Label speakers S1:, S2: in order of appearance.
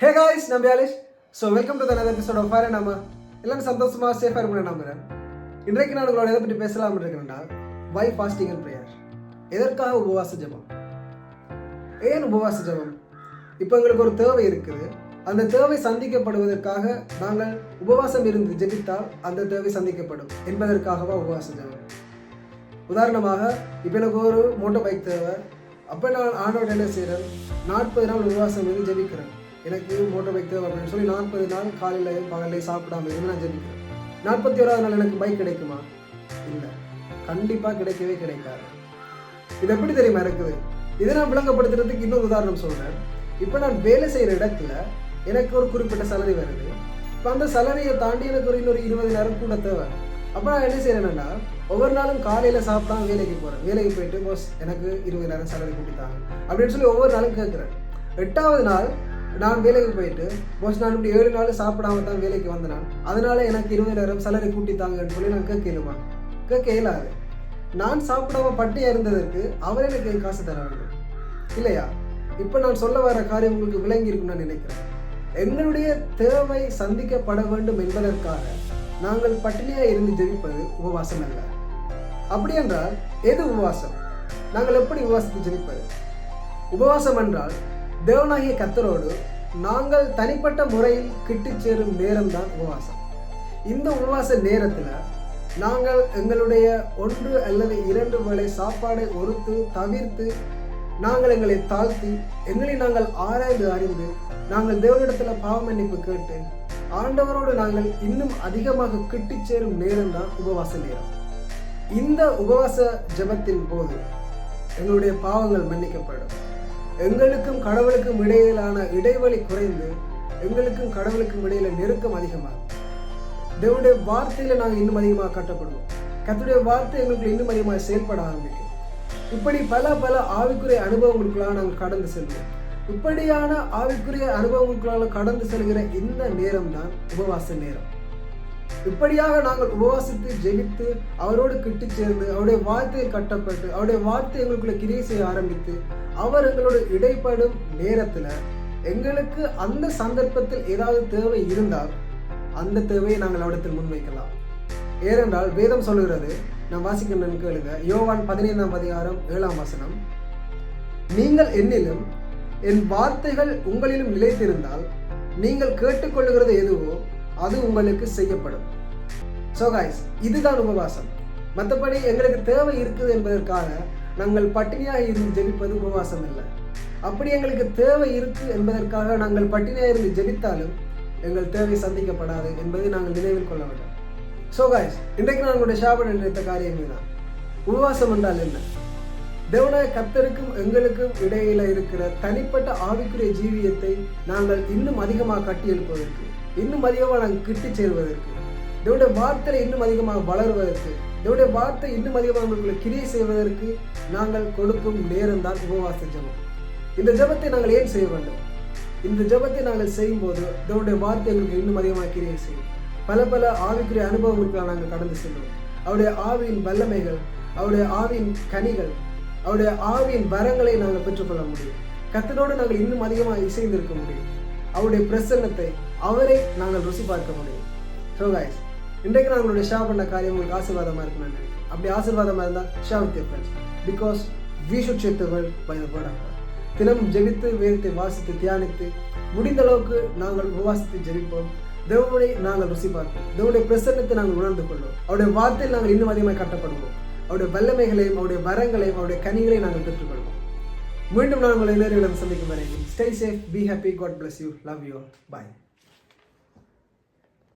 S1: ஹே guys நான் பியாலிஷ் so welcome to தனது எபிசோட் ஆஃப் ஃபயர் நம்ம எல்லாரும் சந்தோஷமாக சேஃபாக இருக்கணும் நம்புறேன். இன்றைக்கு நான் உங்களோட எதை பற்றி பேசலாம் இருக்கிறேன்னா வை ஃபாஸ்டிங் அண்ட் ப்ரேயர் எதற்காக உபவாச ஜெபம்? ஏன் உபவாச ஜெபம்? இப்போ எங்களுக்கு ஒரு தேவை இருக்குது. அந்த தேவை சந்திக்கப்படுவதற்காக நாங்கள் உபவாசம் இருந்து ஜெபித்தால் அந்த தேவை சந்திக்கப்படும் என்பதற்காகவா உபவாச ஜெபம்? உதாரணமாக இப்போ எனக்கு ஒரு மோட்டர் பைக் தேவை. அப்போ நான் ஆண்டோட என்ன செய்கிறேன் நாற்பது நாள் உபவாசம் இருந்து ஜெபிக்கிறேன். எனக்கு மோட்டர் பைக் தேவை அப்படின்னு சொல்லி நாற்பது நாள் காலையில் பகலில் சாப்பிடாம இருந்து நான் ஜெபிக்கிறேன் நாற்பத்தி ஓராவது நாள் எனக்கு பைக் கிடைக்குமா? இல்லை. கண்டிப்பாக கிடைக்கவே கிடைக்காது. இது எப்படி தெரியுமா இருக்குது? இதை நான் விளங்கப்படுத்துறதுக்கு இன்னொரு உதாரணம் சொல்கிறேன் இப்போ நான் வேலை செய்கிற இடத்துல எனக்கு ஒரு குறிப்பிட்ட சலரி வருது. இப்போ அந்த சலரியை தாண்டி எனக்கு ஒரு இன்னொரு இருபது நேரம் கூட தேவை. அப்போ நான் என்ன செய்கிறேன்னா ஒவ்வொரு நாளும் காலையில் சாப்பிட்டா வேலைக்கு போகிறேன் வேலைக்கு போயிட்டு பாஸ் எனக்கு இருபது நேரம் சலரி கூட்டித்தாங்க. அப்படின்னு சொல்லி ஒவ்வொரு நாளும் கேட்குறேன். எட்டாவது நாள் நான் வேலைக்கு போயிட்டு மோஸ்ட் நான் இப்படி ஏழு நாள் சாப்பிடாம தான் வேலைக்கு வந்தேன் அதனால எனக்கு இருபது நேரம் சலரி கூட்டித்தாங்கன்னு சொல்லி நான் கேட்கலுமா கேட்க இயலாது. நான் சாப்பிடாம பட்டியாக இருந்ததற்கு அவர் எனக்கு காசு தராங்க. இல்லையா? இப்போ நான் சொல்ல வர காரியம் உங்களுக்கு விளங்கி இருக்கும்னு நான் நினைக்கிறேன். எங்களுடைய தேவை சந்திக்கப்பட வேண்டும் என்பதற்காக நாங்கள் பட்டினியாக இருந்து ஜெபிப்பது உபவாசம் அல்ல. அப்படி என்றால் எது உபவாசம்? நாங்கள் எப்படி உபவாசத்தை ஜெபிப்பது? உபவாசம் என்றால் தேவனாகிய கத்தரோடு நாங்கள் தனிப்பட்ட முறையில் கிட்டு சேரும் நேரம்தான் உபவாசம். இந்த உபவாச நேரத்தில் நாங்கள் எங்களுடைய ஒன்று அல்லது இரண்டு வேளை சாப்பாடை ஒருத்து தவிர்த்து நாங்கள் எங்களை தாழ்த்தி எங்களை நாங்கள் ஆராய்ந்து அறிந்து நாங்கள் தேவனிடத்தில் பாவ மன்னிப்பு கேட்டு ஆண்டவரோடு நாங்கள் இன்னும் அதிகமாக கிட்டி சேரும் நேரம் தான் உபவாச நேரம். இந்த உபவாச ஜெபத்தின் போது எங்களுடைய பாவங்கள் மன்னிக்கப்படும். எங்களுக்கும் கடவுளுக்கும் இடையிலான இடைவெளி குறைந்து எங்களுக்கும் கடவுளுக்கும் இடையில நெருக்கம் அதிகமாகும் தேவனுடைய வார்த்தையில நாங்கள் இன்னும் அதிகமாக கட்டப்படுவோம். கத்துடைய வார்த்தை எங்களுக்கு இன்னும் அதிகமாக செயல்பட ஆரம்பிக்கும். இப்படி பல பல ஆவிக்குரிய அனுபவங்களுக்குள்ளாக நாங்கள் கடந்து செல்வோம். இப்படியான ஆவிக்குரிய அனுபவங்களுக்குள்ளாக கடந்து செல்கிற இந்த நேரம் தான் உபவாச நேரம். இப்படியாக நாங்கள் உபவாசித்து ஜெபித்து அவரோடு கிட்டு சேர்ந்து அவருடைய வார்த்தையை கட்டப்பட்டு அவருடைய வார்த்தை எங்களுக்குள்ள கிரியை செய்ய ஆரம்பித்து அவர் எங்களோட இடைப்படும் நேரத்துல எங்களுக்கு அந்த சந்தர்ப்பத்தில் ஏதாவது தேவை இருந்தால் அந்த தேவையை நாங்கள் அவரிடத்தில் முன்வைக்கலாம். ஏனென்றால் வேதம் சொல்லுகிறது நான் வாசிக்கணும்னு கேளுங்க. யோவான் பதினைந்தாம் அதிகாரம் ஏழாம் வசனம். நீங்கள் என்னிலும் என் வார்த்தைகள் உங்களிலும் நிலைத்திருந்தால் நீங்கள் கேட்டுக்கொள்ளுகிறது எதுவோ அது உங்களுக்கு செய்யப்படும். ஸோ காய்ஸ் இதுதான் உபவாசம். மற்றபடி எங்களுக்கு தேவை இருக்குது என்பதற்காக நாங்கள் பட்டினியாக இருந்து ஜெபிப்பது உபவாசம் இல்லை அப்படி எங்களுக்கு தேவை இருக்கு என்பதற்காக நாங்கள் பட்டினியாக இருந்து ஜெபித்தாலும் எங்கள் தேவை சந்திக்கப்படாது என்பதை நாங்கள் நினைவில் கொள்ள வேண்டும். ஸோ காய்ஸ் இன்றைக்கு நான் உங்களுடைய ஷாபன் நினைத்த காரியம் தான் உபவாசம் என்றால் என்ன? தேவனாய கத்தருக்கும் எங்களுக்கும் இடையில இருக்கிற தனிப்பட்ட ஆவிக்குரிய ஜீவியத்தை நாங்கள் இன்னும் அதிகமாக கட்டி எழுப்பதற்கு இன்னும் அதிகமாக நாங்கள் கிட்டு சேர்வதற்கு. தேவடைய வார்த்தை இன்னும் அதிகமாக வளருவதற்கு. தேவடைய வார்த்தை இன்னும் அதிகமாக உங்களுக்குள்ள கிரியை செய்வதற்கு நாங்கள் கொடுக்கும் நேரம் தான் உபவாச ஜபம். இந்த ஜபத்தை நாங்கள் ஏன் செய்ய வேண்டும்? இந்த ஜபத்தை நாங்கள் செய்யும்போது தேவடைய வார்த்தை எங்களுக்கு இன்னும் அதிகமாக கிரியை செய்யும். பல பல ஆவிக்குரிய அனுபவங்களுக்காக நாங்கள் கடந்து செல்வோம் அவருடைய ஆவியின் வல்லமைகள் அவருடைய ஆவியின் கனிகள் அவருடைய ஆவியின் வரங்களை நாங்கள் பெற்றுக்கொள்ள முடியும். கத்தனோடு நாங்கள் இன்னும் அதிகமாக இசைந்திருக்க முடியும். அவருடைய பிரசன்னத்தை அவரை நாங்கள் ருசி பார்க்க முடியும். ஸோ காய்ஸ் இன்றைக்கு நான் உங்களுடைய ஷேர் பண்ண காரியம் உங்களுக்கு ஆசீர்வாதமாக இருக்கும் நினைக்கிறேன். அப்படி ஆசீர்வாதமாக இருந்தால் share with friends because we should share world by the word of தினமும் ஜெபித்து வேதத்தை வாசித்து தியானித்து முடிந்த அளவுக்கு நாங்கள் உபவாசித்து ஜெபிப்போம். தேவனை நாங்கள் ருசி பார்ப்போம். தேவனுடைய பிரசன்னத்தை நாங்கள் உணர்ந்து கொள்வோம். அவருடைய வார்த்தையில் நாங்கள் இன்னும் அதிகமாக கட்டப்படுவோம். அவருடைய வல்லமைகளையும் அவருடைய வரங்களையும் அவருடைய கனிகளையும் நாங்கள் பெற்றுக்கொள்வோம். மீண்டும் நான் உங்களை நேரிடம் சந்திக்கும் வரைக்கும் stay safe be happy God bless you love you bye